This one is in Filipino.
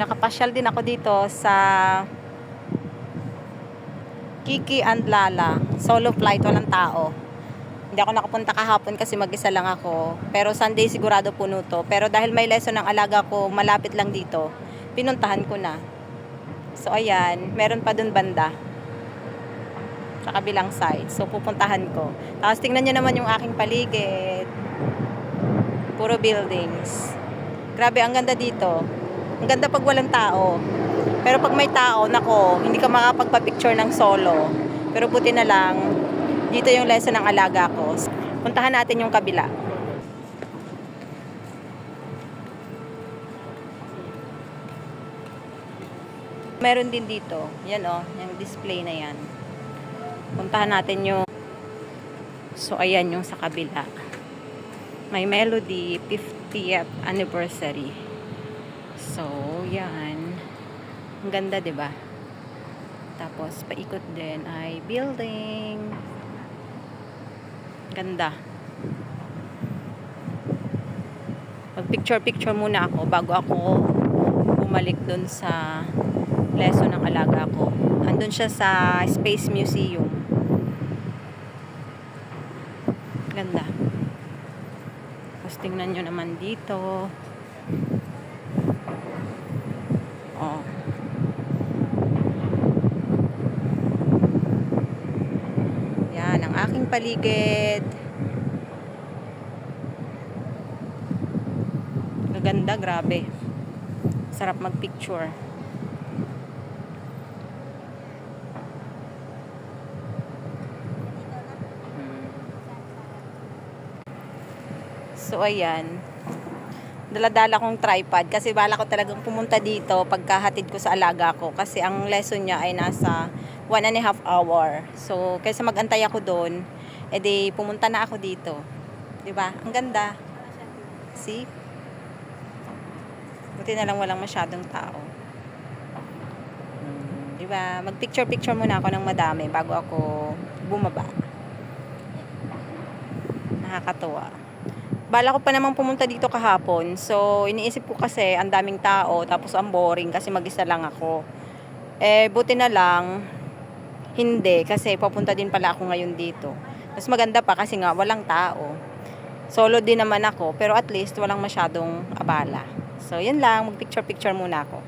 Nakapasyal din ako dito sa Kiki and Lala. Solo flight, walang tao. Hindi ako nakapunta kahapon kasi mag-isa lang ako. Pero Sunday sigurado puno to. Pero dahil may lesson ng alaga ko malapit lang dito, pinuntahan ko na. So ayan, meron pa dun banda. Sa kabilang side. So pupuntahan ko. Tapos tingnan nyo naman yung aking paligid. Puro buildings. Grabe, ang ganda dito. Ang ganda pag walang tao. Pero pag may tao, nako, hindi ka makapagpa-picture ng solo. Pero buti na lang, dito yung lesson ng alaga ko. Puntahan natin yung kabila. Meron din dito. Yan oh, yung display na yan. Puntahan natin yung So ayan yung sa kabila. May Melody 50th anniversary. So, yan. Ang ganda, ba? Tapos paikot din ay building. Ganda. Mag-picture-picture muna ako bago ako bumalik dun sa lesson ng alaga ko. Andun siya sa Space Museum. Ganda. Tapos tingnan nyo naman dito. Oh. Yan, ang aking paligid. Gaganda, grabe. Sarap magpicture. So, ayan. Daladala kong tripod kasi bala ko talagang pumunta dito pagkahatid ko sa alaga ko kasi ang lesson niya ay nasa one and a half hour. So, kaysa magantay ako doon, edi pumunta na ako dito. 'Di ba? Ang ganda. See? Buti na lang walang masyadong tao. Hmm, 'Di ba? Mag-picture-picture muna ako ng madami bago ako bumaba. Nakakatuwa. Bala ko pa namang pumunta dito kahapon. So, iniisip ko kasi ang daming tao, tapos ang boring kasi mag-isa lang ako. Eh, buti na lang, hindi, kasi papunta din pala ako ngayon dito. Mas maganda pa kasi nga, walang tao. Solo din naman ako, pero at least walang masyadong abala. So, yun lang, mag-picture-picture muna ako.